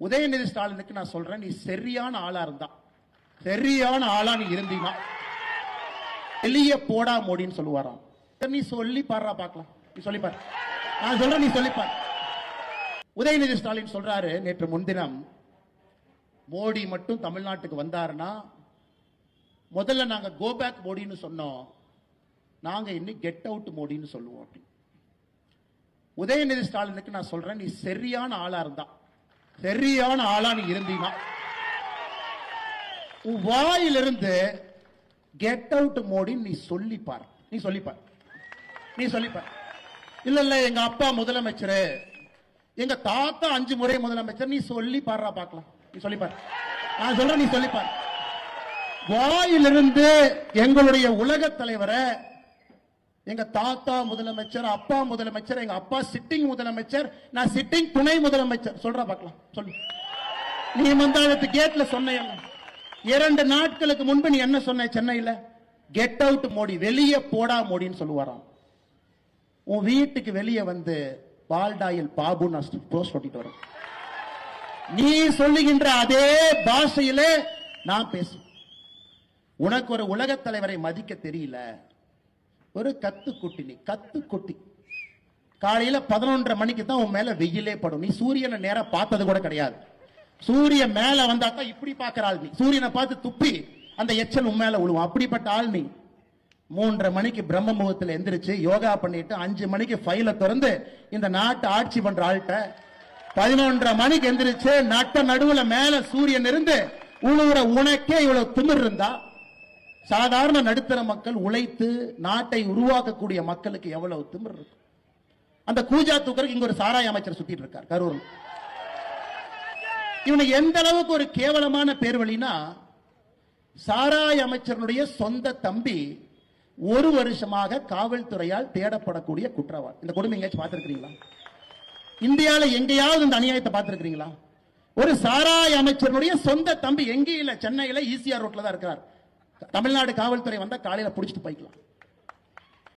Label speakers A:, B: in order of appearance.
A: உதயநிதி ஸ்டாலினுக்கு நான் சொல்றேன் நீ சரியான ஆளா இருந்தா சரியான ஆளா நீ இருந்தீனா வெளிய போடா மோடின்னு சொல்லுவாராம். நீ சொல்லி பாடுறா பார்க்கலாம். நீ சொல்லி பாரு. நான் சொல்றேன் நீ சொல்லி பாரு. உதயநிதி ஸ்டாலின் சொல்றாரு நேற்று முன்தினம் மோடி மட்டும் தமிழ்நாட்டுக்கு வந்தாருன்னா முதல்ல நாங்க கோ பேக் மோடின்னு சொன்னோம். நாங்க இன்னும் கெட் அவுட் மோடின்னு சொல்லுவோம் அப்படி. உதயநிதி ஸ்டாலினுக்கு நான் சொல்றேன் நீ சரியான ஆளா இருந்தா சரியான ஆளா நீ இருந்தீங்கன்னா வாயிலிருந்து கெட் அவுட் மோடி நீ சொல்லிப்பார். நீ சொல்லிப்பார். நீ சொல்லிப்பார். இல்ல இல்ல எங்க அப்பா முதலமைச்சர் எங்க தாத்தா அஞ்சு முறை முதலமைச்சர் நீ சொல்லி பாடுறா பார்க்கலாம். நீ சொல்லிப்பார். நான் சொல்றேன் நீ சொல்லிப்பார். வாயிலிருந்து எங்களுடைய உலக தலைவரை எங்க தாத்தா முதலமைச்சர் அப்பா முதலமைச்சர் எங்க அப்பா சிட்டிங் முதலமைச்சர் நான் சிட்டிங் துணை முதலமைச்சர். சொல்ற பார்க்கலாம். சொல்லு. நீ மந்தாளத்து கேட்ல சொன்ன இரண்டு நாட்களுக்கு முன்பு நீ என்ன சொன்ன சென்னையில? கெட் அவுட் மோடி வெளியே போடா மோடின்னு சொல்லுவாராம். உன் வீட்டுக்கு வெளியே வந்து பால்டாயில் பாபு நான் போஸ்ட் ஒட்டிட்டு வரும் நீ சொல்லுகின்ற அதே பாஷையிலே நான் பேசுவேன் உனக்கு ஒரு உலக தலைவரை மதிக்க தெரியல. ஒரு கத்து குட்டி நீ கத்து குட்டி காலையில பதினொன்றரை மணிக்கு தான் உன் மேல வெயிலே படும். நீ சூரியனை நேரம் பார்த்தது கூட கிடையாது. சூரியன் மேல வந்தாக்கா இப்படி பார்க்கிற ஆள் நீ. சூரியனை பார்த்து துப்பி அந்த எச்சல் உன் மேல விழுவும் அப்படிப்பட்ட ஆள் நீ. மூன்றரை மணிக்கு பிரம்ம முகத்துல எந்திரிச்சு யோகா பண்ணிட்டு அஞ்சு மணிக்கு ஃபைல திறந்து இந்த நாட்டை ஆட்சி பண்ற ஆள்கிட்ட பதினொன்றரை மணிக்கு எந்திரிச்சு நட்ட நடுவுல மேல சூரியன் இருந்து உழுவுற உனக்கே இவ்வளவு திமிர் இருந்தா சாதாரண நடுத்தர மக்கள் உழைத்து நாட்டை உருவாக்கக்கூடிய மக்களுக்கு எவ்வளவு திமிர் இருக்கும்? அந்த கூஜா தூக்கருக்கு இங்க ஒரு சாராய அமைச்சர் சுத்திட்டு இருக்கார் கரூர் இவனை எந்த அளவுக்கு ஒரு கேவலமான பேர் வழினா சாராய அமைச்சருடைய சொந்த தம்பி ஒரு வருஷமாக காவல்துறையால் தேடப்படக்கூடிய குற்றவாளி. இந்த கொடுமை எங்கேயாச்சும் பார்த்திருக்கிறீங்களா? இந்தியால எங்கேயாவது இந்த அநியாயத்தை பார்த்திருக்கிறீங்களா? ஒரு சாராய அமைச்சருடைய சொந்த தம்பி எங்கேயும் இல்ல சென்னையில ஈசிஆர் ரோட்ல தான் இருக்கிறார். தமிழ்நாடு காவல்துறை வந்தால் காலையில புடிச்சிட்டு போய்க்கலாம்.